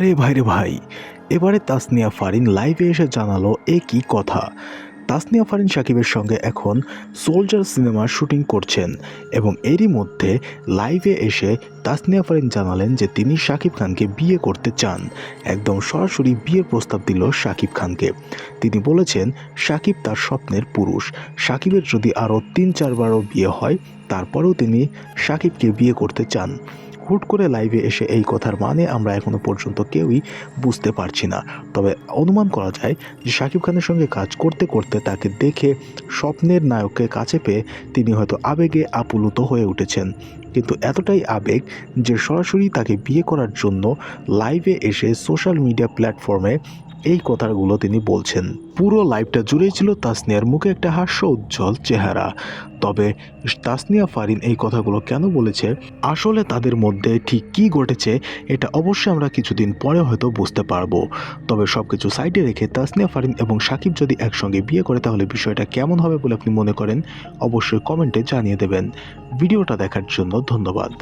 আরে ভাইরে ভাই, এবারে তাসনিয়া ফারিন লাইভে এসে জানালো এ কি কথা। তাসনিয়া ফারিন সাকিবের সঙ্গে এখন সোলজার সিনেমার শুটিং করছেন এবং এরই মধ্যে লাইভে এসে তাসনিয়া ফারিন জানালেন যে তিনি শাকিব খানকে বিয়ে করতে চান। একদম সরাসরি বিয়ের প্রস্তাব দিল শাকিব খানকে। তিনি বলেছেন শাকিব তার স্বপ্নের পুরুষ। শাকিবের যদি আরও তিন চারবারও বিয়ে হয়, তারপরেও তিনি শাকিবকে বিয়ে করতে চান। হুট করে লাইভে এসে এই কথার মানে আমরা এখনও পর্যন্ত কেউই বুঝতে পারছি না। তবে অনুমান করা যায় যে শাকিব খানের সঙ্গে কাজ করতে করতে তাকে দেখে স্বপ্নের নায়ককে কাছে পেয়ে তিনি হয়তো আবেগে আপ্লুত হয়ে উঠেছেন। কিন্তু এতটাই আবেগ যে সরাসরি তাকে বিয়ে করার জন্য লাইভে এসে সোশ্যাল মিডিয়া প্ল্যাটফর্মে এই কথাগুলো তিনি বলছেন। পুরো লাইভটা জুড়েই ছিল তাসনিয়ার মুখে একটা হাস্য উজ্জ্বল চেহারা। তবে তাসনিয়া ফারিন এই কথাগুলো কেন বলেছে? আসলে তাদের মধ্যে ঠিক কী ঘটেছে, এটা অবশ্যই আমরা কিছুদিন পরে হয়তো বুঝতে পারব। তবে সব কিছু সাইডে রেখে তাসনিয়া ফারিন এবং সাকিব যদি একসঙ্গে বিয়ে করে, তাহলে বিষয়টা কেমন হবে বলে আপনি মনে করেন? অবশ্যই কমেন্টে জানিয়ে দেবেন। ভিডিওটা দেখার জন্য ধন্যবাদ।